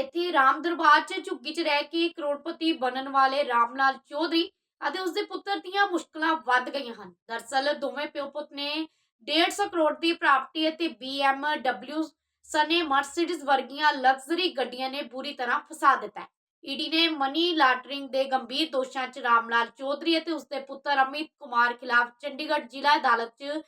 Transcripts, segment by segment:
ਇੱਥੇ ਰਾਮ ਦਰਬਾਰ 'ਚ ਝੁੱਗੀ 'ਚ ਰਹਿ ਕੇ ਕਰੋੜਪਤੀ ਬਣਨ ਵਾਲੇ ਰਾਮ ਲਾਲ ਚੌਧਰੀ ਅਤੇ ਉਸਦੇ ਪੁੱਤਰ ਦੀਆਂ ਮੁਸ਼ਕਲਾਂ ਵੱਧ ਗਈਆਂ ਹਨ। ਦਰਸਲ ਦੋਵੇਂ ਪਿਓ ਪੁੱਤ ਨੇ 150 ਕਰੋੜ ਦੀ ਪ੍ਰਾਪਰਟੀ ਅਤੇ BMW ਸਨੇ ਮਰਸੀਡੀਜ਼ ਵਰਗੀਆਂ ਲਗਜ਼ਰੀ ਗੱਡੀਆਂ ਨੇ ਬੁਰੀ ਤਰ੍ਹਾਂ ਫਸਾ ਦਿੱਤਾ ਹੈ। ਈਡੀ ਨੇ ਮਨੀ ਲਾਟਰਿੰਗ ਦੇ ਗੰਭੀਰ ਦੋਸ਼ਾਂ 'ਚ ਰਾਮਲਾਲ ਚੌਧਰੀ ਅਤੇ ਉਸਦੇ ਪੁੱਤਰ ਅਮਿਤ ਕੁਮਾਰ ਖਿਲਾਫ ਚੰਡੀਗੜ੍ਹ ਜ਼ਿਲ੍ਹਾ ਅਦਾਲਤ 'ਚ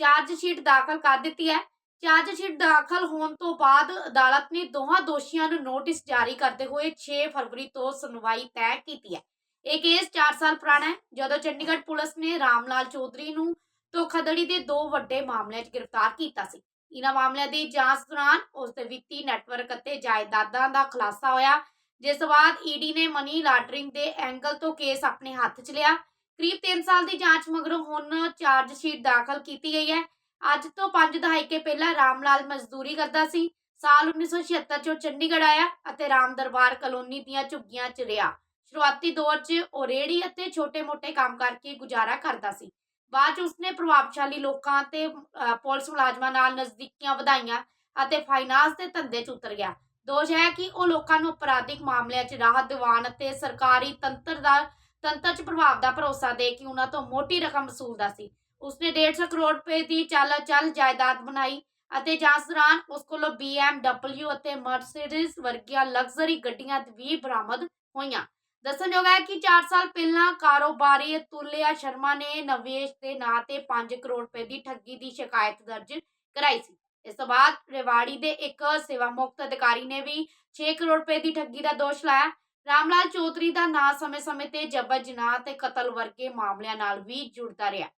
ਚਾਰਜ ਸ਼ੀਟ ਦਾਖਲ ਕਰ ਦਿੱਤੀ ਹੈ। ਚਾਰਜਸ਼ੀਟ ਦਾਖਲ ਹੋਣ ਤੋਂ ਬਾਅਦ ਅਦਾਲਤ ਨੇ ਦੋਹਾਂ ਦੋਸ਼ੀਆਂ ਨੂੰ ਨੋਟਿਸ ਜਾਰੀ ਕਰਦੇ ਹੋਏ 6 ਫਰਵਰੀ ਤੋਂ ਸੁਣਵਾਈ ਤੈਅ ਕੀਤੀ ਹੈ। ਇਹ ਕੇਸ 4 ਸਾਲ ਪੁਰਾਣਾ ਹੈ। ਜਦੋਂ ਚੰਡੀਗੜ੍ਹ ਪੁਲਿਸ ਨੇ ਰਾਮਲਾਲ ਚੌਧਰੀ ਨੂੰ ਧੋਖਾਧੜੀ ਦੇ ਦੋ ਵੱਡੇ ਮਾਮਲਿਆਂ 'ਚ ਗ੍ਰਿਫਤਾਰ ਕੀਤਾ ਸੀ। ਇਹਨਾਂ ਮਾਮਲਿਆਂ ਦੀ ਜਾਂਚ ਦੌਰਾਨ ਉਸ ਦੇ ਵਿੱਤੀ ਨੈਟਵਰਕ ਅਤੇ ਜਾਇਦਾਦਾਂ ਦਾ ਖੁਲਾਸਾ ਹੋਇਆ, ਜਿਸ ਤੋਂ ਬਾਅਦ ਈਡੀ ਨੇ ਮਨੀ ਲਾਂਡਰਿੰਗ ਦੇ ਐਂਗਲ ਤੋਂ ਕੇਸ ਆਪਣੇ ਹੱਥ 'ਚ ਲਿਆ। ਕਰੀਬ 3 ਸਾਲ ਦੀ ਜਾਂਚ ਮਗਰੋਂ ਹੁਣ ਚਾਰਜ ਸ਼ੀਟ ਦਾਖਲ ਕੀਤੀ ਗਈ ਹੈ। ਅੱਜ ਤੋਂ 5 ਦਹਾਕੇ ਪਹਿਲਾਂ ਰਾਮ ਲਾਲ ਮਜ਼ਦੂਰੀ ਕਰਦਾ ਸੀ। ਸਾਲ 1976 'ਚ ਉਹ ਚੰਡੀਗੜ੍ਹ ਆਇਆ ਅਤੇ ਰਾਮ ਦਰਬਾਰ ਕਲੋਨੀ ਦੀਆਂ ਝੁੱਗੀਆਂ 'ਚ ਰਿਹਾ। ਸ਼ੁਰੂਆਤੀ ਦੌਰ 'ਚ ਉਹ ਰੇਹੜੀ ਅਤੇ ਛੋਟੇ-ਮੋਟੇ ਕੰਮ ਕਰਕੇ ਗੁਜ਼ਾਰਾ ਕਰਦਾ ਸੀ। ਬਾਅਦ 'ਚ ਉਸਨੇ ਪ੍ਰਭਾਵਸ਼ਾਲੀ ਲੋਕਾਂ ਤੇ ਪੁਲਿਸ ਮੁਲਾਜ਼ਮਾਂ ਨਾਲ ਨਜ਼ਦੀਕੀਆਂ ਵਧਾਈਆਂ ਅਤੇ ਫਾਈਨਾਂਸ ਦੇ ਧੰਦੇ 'ਚ ਉਤਰ ਗਿਆ। ਦੋਸ਼ ਹੈ ਕਿ ਉਹ ਲੋਕਾਂ ਨੂੰ ਅਪਰਾਧਿਕ ਮਾਮਲਿਆਂ 'ਚ ਰਾਹਤ ਦਿਵਾਨ ਅਤੇ ਸਰਕਾਰੀ ਤੰਤਰ ਦਾ, ਤੰਤਰ 'ਚ ਪ੍ਰਭਾਵ ਦਾ ਭਰੋਸਾ ਦੇ ਕੇ ਉਹਨਾਂ ਤੋਂ ਮੋਟੀ ਰਕਮ ਵਸੂਲਦਾ ਸੀ। ਉਸਨੇ 150 ਕਰੋੜ ਰੁਪਏ ਦੀ ਚੱਲ ਚੱਲ ਜਾਇਦਾਦ ਬਣਾਈ ਅਤੇ ਜਾਂਚ ਦੌਰਾਨ ਉਸ ਕੋਲੋਂ BMW ਅਤੇ ਮਰਸੀਡੀਜ਼ ਵਰਗੀਆਂ ਲਗਜ਼ਰੀ ਗੱਡੀਆਂ ਵੀ ਬਰਾਮਦ ਹੋਈਆਂ। ਦੱਸਣਯੋਗ ਹੈ ਕਿ 4 ਸਾਲ ਪਹਿਲਾਂ ਕਾਰੋਬਾਰੀ ਤੁਲਿਆ ਸ਼ਰਮਾ ਨੇ ਨਵੇਸ਼ ਦੇ ਨਾਂ ਤੇ 5 ਕਰੋੜ ਰੁਪਏ ਦੀ ਠੱਗੀ ਦੀ ਸ਼ਿਕਾਇਤ ਦਰਜ ਕਰਾਈ ਸੀ। ਇਸ ਤੋਂ ਬਾਅਦ ਰੇਵਾੜੀ ਦੇ ਇੱਕ ਸੇਵਾ ਮੁਕਤ ਅਧਿਕਾਰੀ ਨੇ ਵੀ 6 ਕਰੋੜ ਰੁਪਏ ਦੀ ਠੱਗੀ ਦਾ ਦੋਸ਼ ਲਾਇਆ। ਰਾਮਲਾਲ ਚੌਧਰੀ ਦਾ ਨਾਂ ਸਮੇਂ-ਸਮੇਂ ਤੇ ਜਬਰ ਜਨਾਹ ਤੇ ਕਤਲ ਵਰਗੇ ਮਾਮਲਿਆਂ ਨਾਲ ਵੀ ਜੁੜਦਾ ਰਿਹਾ।